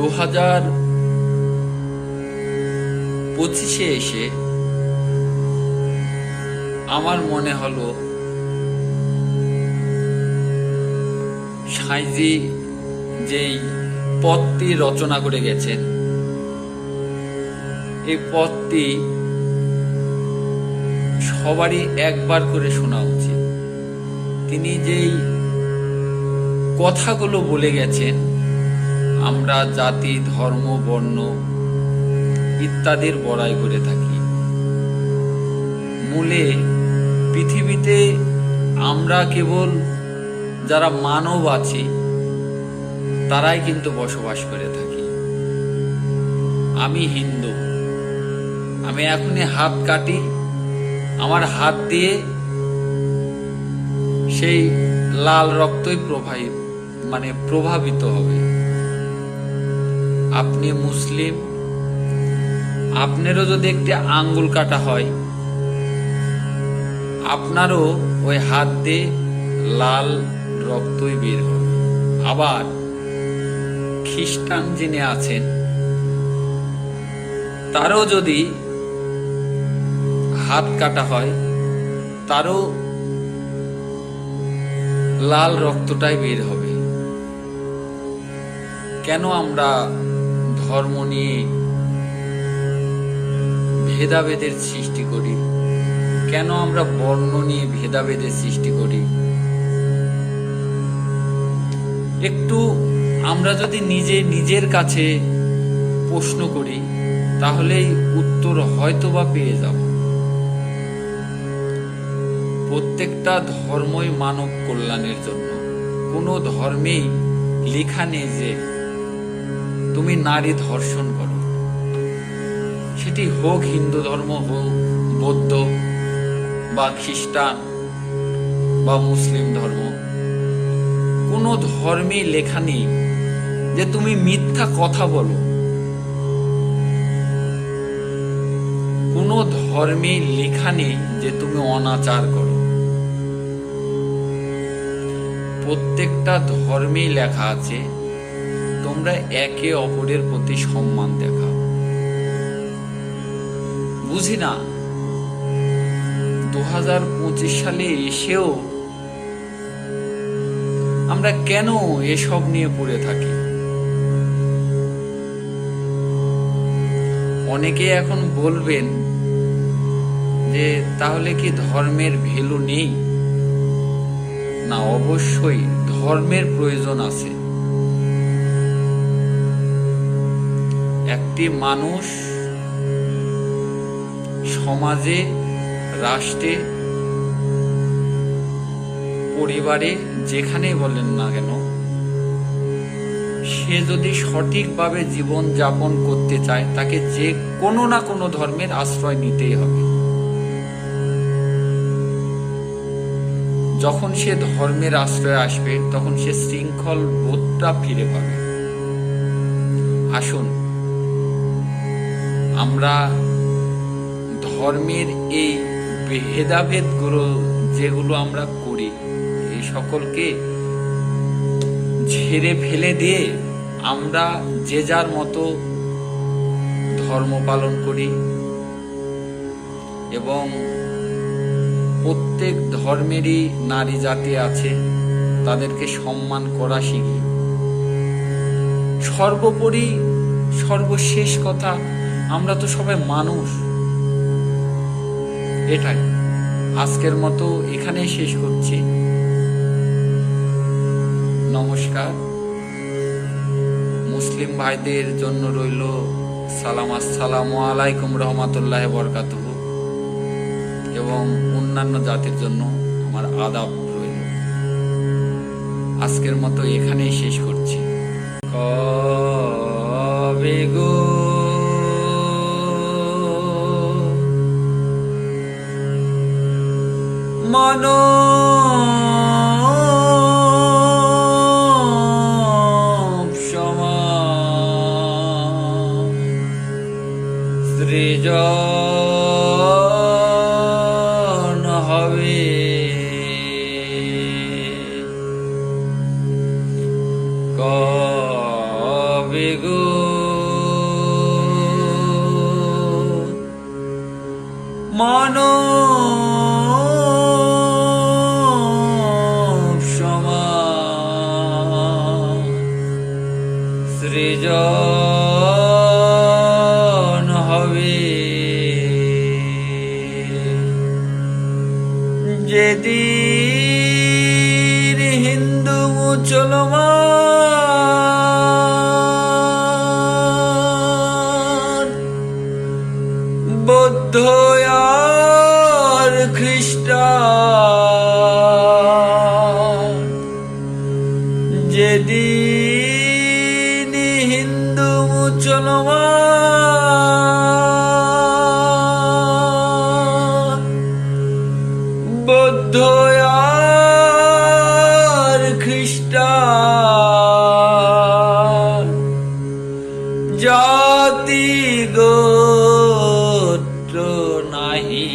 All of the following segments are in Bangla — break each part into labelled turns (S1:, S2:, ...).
S1: দু হাজার পঁচিশে এসে আমার মনে হলো, সাঁইজি যেই পথটি রচনা করে গেছেন, এই পথটি সবারই একবার করে শোনা উচিত। তিনি যেই কথাগুলো বলে গেছেন আমরা জাতি, ধর্ম, বর্ণ ইত্যাদির বড়াই করে থাকি। মূলে পৃথিবীতে আমরা কেবল যারা মানব আছি, তারাই কিন্তু বসবাস করে থাকি। আমি হিন্দু। আমি এখনই হাত কাটি, আমার হাত দিয়ে সেই লাল রক্তই প্রবাহিত মানে প্রভাবিত হবে। আপনি মুসলিম? আপনারও যদি একটি আঙ্গুল কাটা হয়, আপনারও ওই হাত দিয়ে লাল রক্তই বের হবে। আবার খ্রিস্টান যিনি আছেন, তারও যদি হাত কাটা হয়, তারও লাল রক্তটাই বের হবে। কেন আমরা ধর্ম নিয়ে ভেদাভেদের সৃষ্টি করি। কেন আমরা বর্ণ নিয়ে ভেদাভেদের সৃষ্টি করি? একটু আমরা যদি নিজে নিজের কাছে প্রশ্ন করি, তাহলেই উত্তর হয়তো বা পেয়ে যাব। প্রত্যেকটা ধর্মই মানব কল্যাণের জন্য। কোনো ধর্মেই লেখা নেই যে তুমি নারী ধর্ষণ করো। সেটি হোক হিন্দু ধর্ম হোক, বৌদ্ধ বা খ্রিস্টান বা মুসলিম ধর্ম, কোনো ধর্মেই লেখা নেই যে তুমি মিথ্যা কথা বলো। কোনো ধর্মে লেখা নেই যে তুমি অনাচার করো। প্রত্যেকটা ধর্মেই লেখা আছে তোমরা একে অপরের প্রতি সম্মান দেখাও। বুঝি না? দু হাজার পঁচিশ সালে এসেও আমরা কেন এসব নিয়ে পড়ে থাকি? অনেকে এখন বলবেন যে, তাহলে কি ধর্মের ভ্যালু নেই? না, অবশ্যই ধর্মের প্রয়োজন আছে। একটি মানুষ সমাজে, রাষ্ট্রে, পরিবারে, যেখানেই বলেন না কেন, সে যদি সঠিকভাবে জীবন যাপন করতে চায়, তাকে যে কোনো না কোনো ধর্মের আশ্রয় নিতেই হবে। যখন সে ধর্মের আশ্রয় আসবে, তখন সে শৃঙ্খল বোধটা ফিরে পাবে। আসুন আমরা ধর্মের এই ভেদাভেদগুলো যেগুলো আমরা করি এই সকলকে ঝেড়ে ফেলে দিয়ে আমরা যে যার মতো ধর্ম পালন করি এবং প্রত্যেক ধর্মেরই নারী জাতি আছে, তাদেরকে সম্মান করা শিখি। সর্বোপরি সর্বশেষ কথা আমরা তো সবাই মানুষ। এটাই। আজকের মতো এখানেই শেষ করছি। নমস্কার। মুসলিম ভাইদের জন্য রইল সালাম, আসসালামু আলাইকুম রহমতুল্লাহ বরকাত এবং অন্যান্য জাতির জন্য আমার আদাব রইল। আজকের মতো এখানেই শেষ সৃজন যেদিন হিন্দু মুসলমান বৌদ্ধ আর খ্রিস্টান জাতি গোত্র নাহি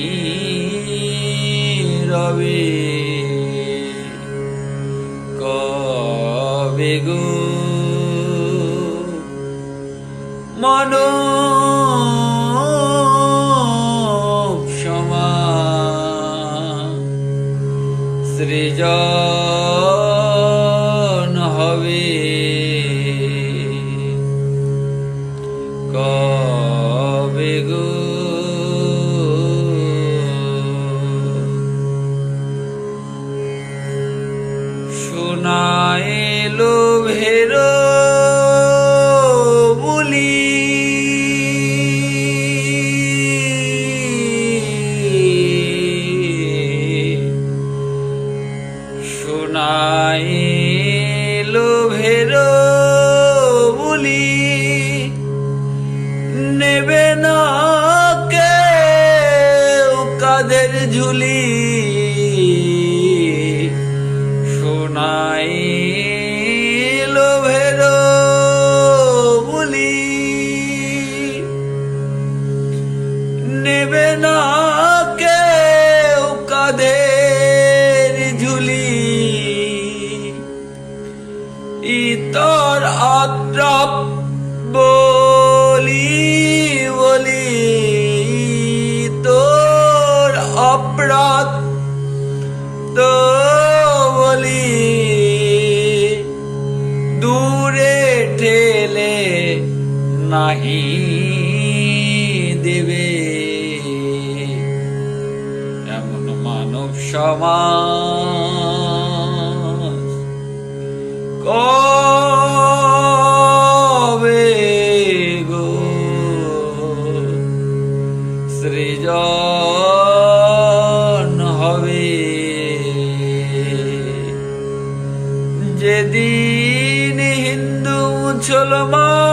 S1: রবে। কবে গো মনো সমা সৃজন শোনাইলো ভেরো বলি। নেবে না কেউ কাদের ঝুলি। শোনাইলো ভেরো বলি। নেবে না নাহি দেবে। এমন মানব সমাজ কবে গো? সৃজন হবে। যেদিন হিন্দু মুসলমান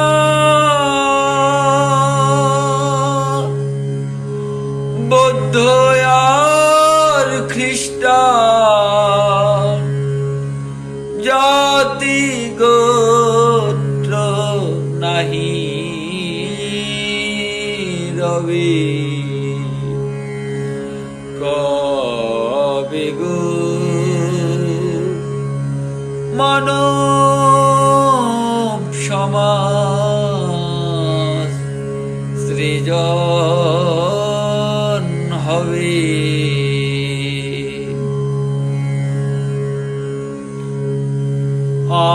S1: রবি কবে গো মানব সমাজ সৃজন হবে।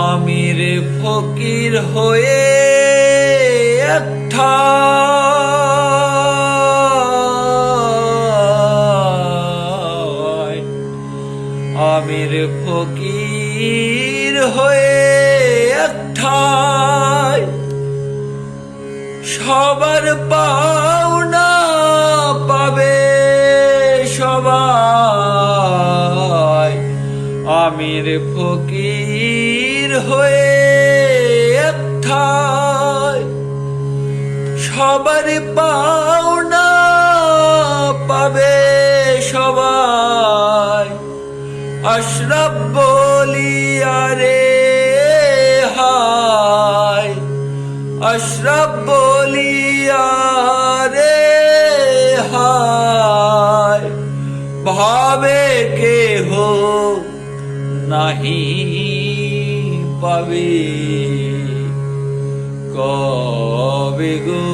S1: আমির ফকির হয়ে একটা হয়ে একটা সবার পাওনা পাবে সবাই। আমির ফকির হয়ে একঠাই। সবার পাওনা পাবে সবাই। আশরাফ বলিয়ারে আশরাফ বলিয়ারে হায় ভাবে কেহ নাহি পাবে। কবে গো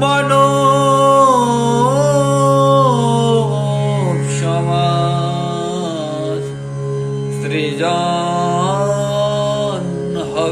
S1: মন সমাজ সৃজন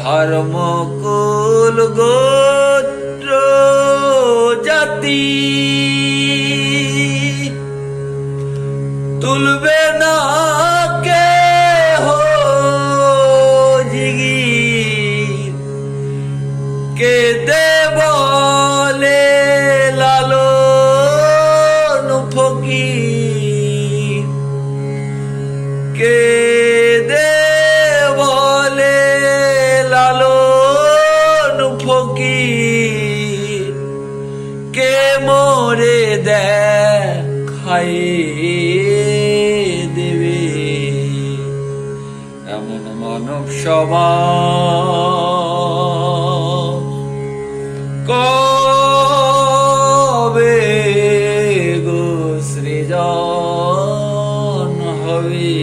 S1: ধর্মকুল গোত্র জাতি। তুলবে না সমাজ কবে গো সৃজন হবে?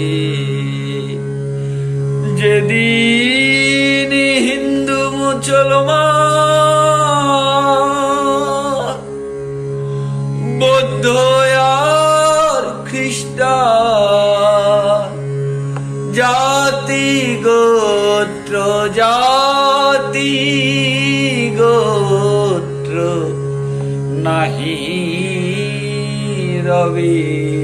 S1: যেদিন হিন্দু মুসলমান নাহি রবি।